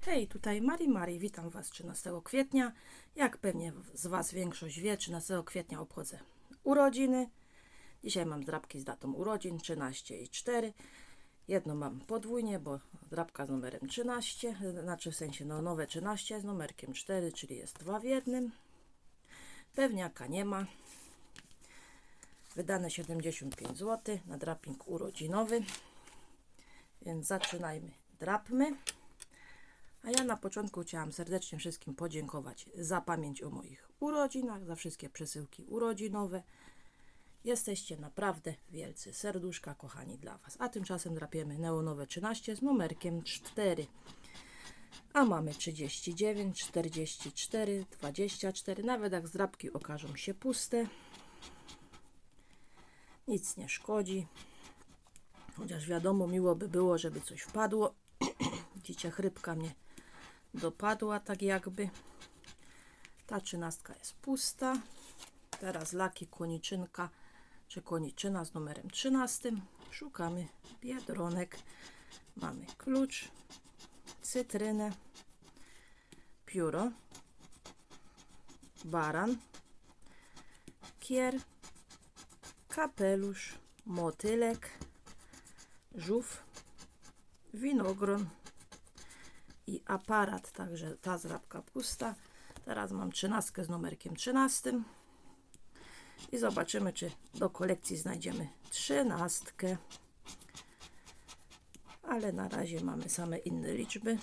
Hej, tutaj Mari Mari, witam Was 13 kwietnia. Jak pewnie z Was większość wie, 13 kwietnia obchodzę urodziny. Dzisiaj mam zdrabki z datą urodzin 13 i 4. Jedno mam podwójnie, bo zdrabka z numerem 13, znaczy w sensie no, nowe 13 z numerkiem 4, czyli jest dwa w jednym. Pewniaka nie ma. Wydane 75 zł na draping urodzinowy. Więc zaczynajmy. Drapmy. A ja na początku chciałam serdecznie wszystkim podziękować za pamięć o moich urodzinach, za wszystkie przesyłki urodzinowe. Jesteście naprawdę wielcy. Serduszka, kochani, dla Was. A tymczasem drapiemy neonowe 13 z numerkiem 4. A mamy 39, 44, 24. Nawet jak zdrapki okażą się puste, nic nie szkodzi. Chociaż wiadomo, miło by było, żeby coś wpadło. Widzicie, chrypka mnie dopadła tak jakby. Ta trzynastka jest pusta. Teraz laki koniczynka, czy koniczyna z numerem 13. Szukamy biedronek. Mamy klucz, cytrynę, pióro, baran, kier, kapelusz, motylek, żółw, winogron i aparat, także ta zrabka pusta. Teraz mam trzynastkę z numerkiem 13 i zobaczymy, czy do kolekcji znajdziemy trzynastkę. Ale na razie mamy same inne liczby.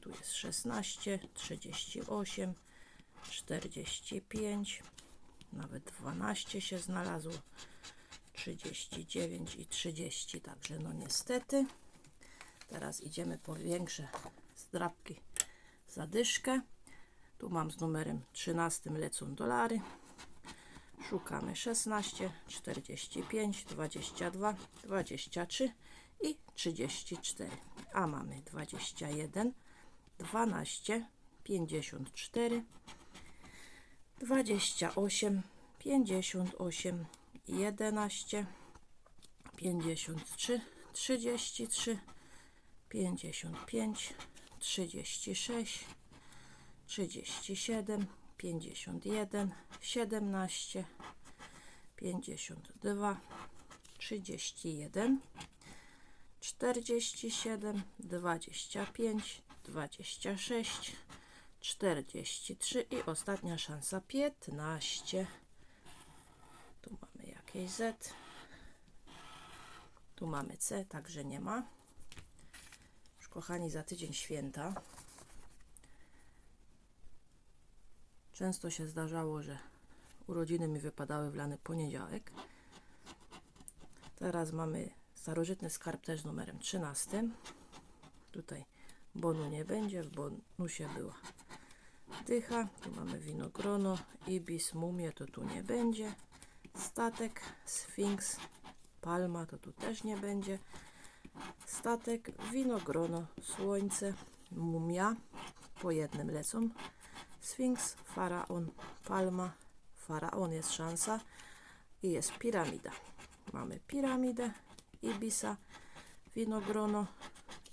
Tu jest 16, 38, 45, nawet 12 się znalazło. 39 i 30, także no niestety. Teraz idziemy po większe zdrabki zadyszkę. Tu mam z numerem 13 lecą dolary. Szukamy 16, 45, 22, 23 i 34. A mamy 21, 12, 54, 28, 58, 11, 53, 33, 55, 36, 37, 51, 17, 52, 31, 47, 25, 26, 43 i ostatnia szansa 15. Tu mamy jakieś Z. Tu mamy C, także nie ma. Kochani, za tydzień święta. Często się zdarzało, że urodziny mi wypadały w lany poniedziałek. Teraz mamy starożytny skarb też numerem 13. Tutaj bonu nie będzie, w bonusie była dycha. Tu mamy winogrono, ibis, mumie, to tu nie będzie. Statek, sfinks, palma, to tu też nie będzie. Statek, winogrono, słońce, mumia, po jednym lecą. Sfinks, faraon, palma, faraon jest szansa i jest piramida. Mamy piramidę, ibisa, winogrono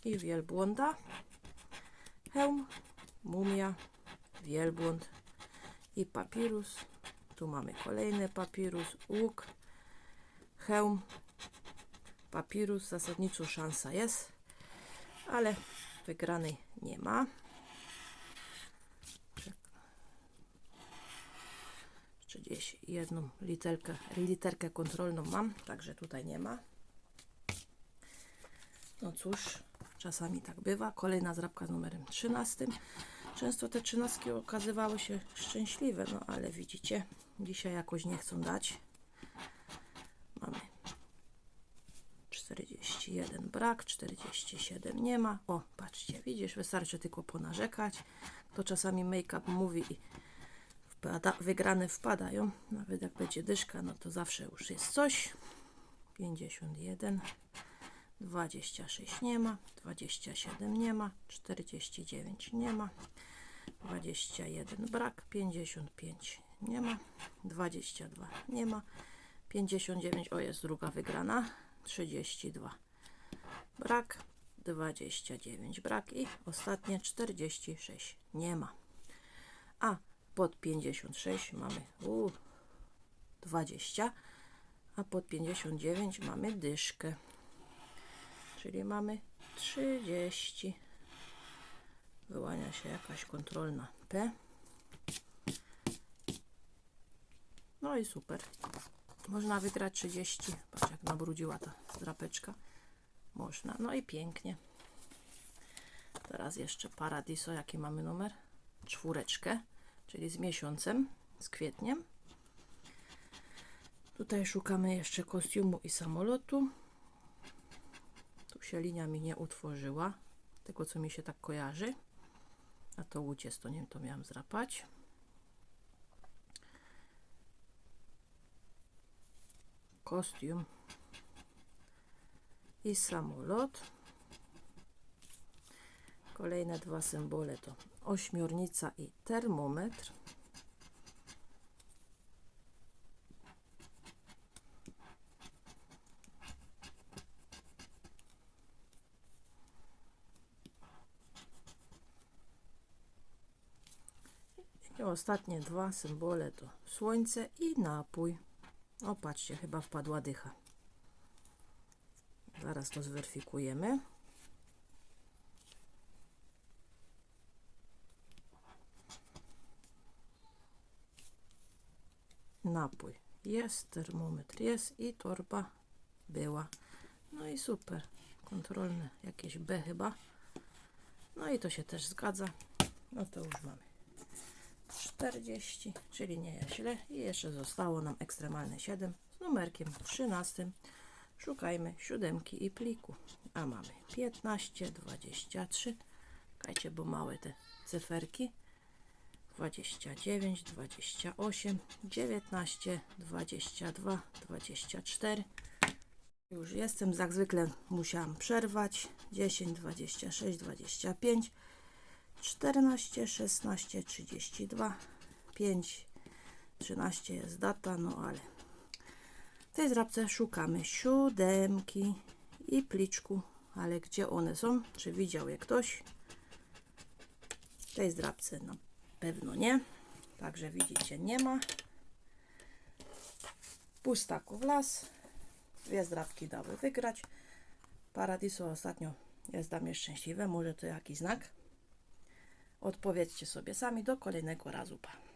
i wielbłąda. Hełm, mumia, wielbłąd i papirus. Tu mamy kolejny papirus, łuk, hełm, papirus. Zasadniczo szansa jest, ale wygranej nie ma. 31 literkę, literkę kontrolną mam, także tutaj nie ma. No cóż, czasami tak bywa. Kolejna zrabka z numerem 13. Często te trzynastki okazywały się szczęśliwe, no ale widzicie, dzisiaj jakoś nie chcą dać. Mamy 41 brak, 47 nie ma. O, patrzcie, widzisz, wystarczy tylko ponarzekać. To czasami make-up mówi i wpada, wygrane wpadają. Nawet jak będzie dyszka, no to zawsze już jest coś. 51, 26 nie ma, 27 nie ma, 49 nie ma, 21 brak, 55 nie ma, 22 nie ma, 59 o jest druga wygrana, 32 brak, 29 brak i ostatnie 46 nie ma. A pod 56 mamy u, 20, a pod 59 mamy dyszkę. Czyli mamy 30. Wyłania się jakaś kontrolna P. No i super. Można wygrać 30. Patrz jak nabrudziła ta drapeczka. Można. No i pięknie. Teraz jeszcze Paradiso. Jaki mamy numer? Czwóreczkę, czyli z miesiącem, z kwietniem. Tutaj szukamy jeszcze kostiumu i samolotu. Tu się linia mi nie utworzyła. Tego, co mi się tak kojarzy. A to łucie z to nie wiem, to miałam zrapać. Kostium i samolot. Kolejne dwa symbole to ośmiornica i termometr. I ostatnie dwa symbole to słońce i napój. O, patrzcie, chyba wpadła dycha. Zaraz to zweryfikujemy. Napój jest, termometr jest i torba była. No i super. Kontrolne jakieś B chyba. No i to się też zgadza. No to już mamy 40, czyli nie jest źle. I jeszcze zostało nam ekstremalne 7 z numerkiem 13. Szukajmy siódemki i pliku. A mamy 15, 23. Czekajcie, bo małe te cyferki. 29, 28, 19, 22, 24. Już jestem, jak zwykle musiałam przerwać. 10, 26, 25, 14, 16, 32, 5, 13 jest data, no ale w tej zrabce szukamy siódemki i pliczku, ale gdzie one są? Czy widział je ktoś? W tej zdrabce na pewno nie. Także widzicie, nie ma. Pustaków las. Dwie zdrabki dały wygrać. Paradiso ostatnio jest dla mnie szczęśliwe. Może to jakiś znak? Odpowiedzcie sobie sami do kolejnego razu. Pa.